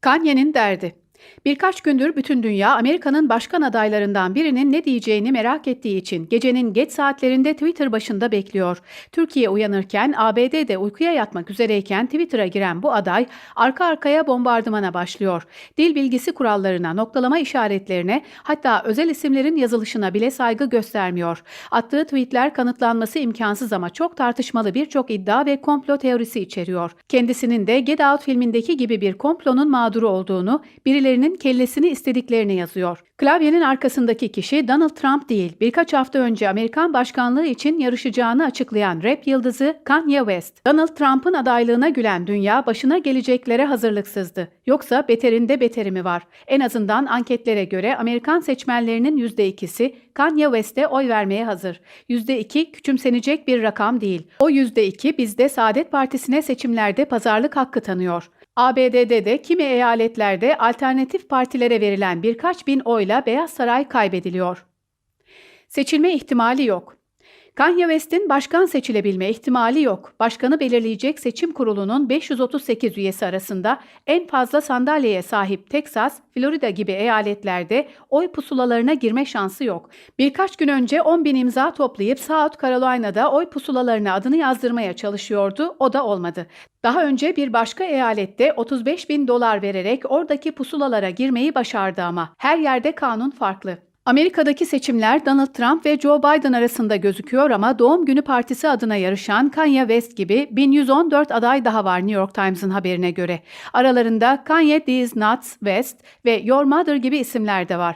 Kanye'nin derdi. Birkaç gündür bütün dünya Amerika'nın başkan adaylarından birinin ne diyeceğini merak ettiği için gecenin geç saatlerinde Twitter başında bekliyor. Türkiye uyanırken ABD'de uykuya yatmak üzereyken Twitter'a giren bu aday arka arkaya bombardımana başlıyor. Dil bilgisi kurallarına, noktalama işaretlerine hatta özel isimlerin yazılışına bile saygı göstermiyor. Attığı tweetler kanıtlanması imkansız ama çok tartışmalı birçok iddia ve komplo teorisi içeriyor. Kendisinin de Get Out filmindeki gibi bir komplonun mağduru olduğunu, birilerinin kellesini istediklerini yazıyor. Klavyenin arkasındaki kişi Donald Trump değil, birkaç hafta önce Amerikan başkanlığı için yarışacağını açıklayan rap yıldızı Kanye West. Donald Trump'ın adaylığına gülen dünya başına geleceklere hazırlıksızdı. Yoksa beterinde beteri mi var? En azından anketlere göre Amerikan seçmenlerinin %2'si Kanye West'e oy vermeye hazır. %2 küçümsenecek bir rakam değil. O %2 bizde Saadet Partisi'ne seçimlerde pazarlık hakkı tanıyor. ABD'de de kimi eyaletlerde alternatif partilere verilen birkaç bin oyla Beyaz Saray kaybediliyor. Seçilme ihtimali yok. Kanye West'in başkan seçilebilme ihtimali yok. Başkanı belirleyecek seçim kurulunun 538 üyesi arasında en fazla sandalyeye sahip Texas, Florida gibi eyaletlerde oy pusulalarına girme şansı yok. Birkaç gün önce 10 bin imza toplayıp South Carolina'da oy pusulalarına adını yazdırmaya çalışıyordu, o da olmadı. Daha önce bir başka eyalette 35 bin dolar vererek oradaki pusulalara girmeyi başardı ama her yerde kanun farklı. Amerika'daki seçimler Donald Trump ve Joe Biden arasında gözüküyor ama doğum günü partisi adına yarışan Kanye West gibi 1114 aday daha var New York Times'ın haberine göre. Aralarında Kanye These Nuts West ve Your Mother gibi isimler de var.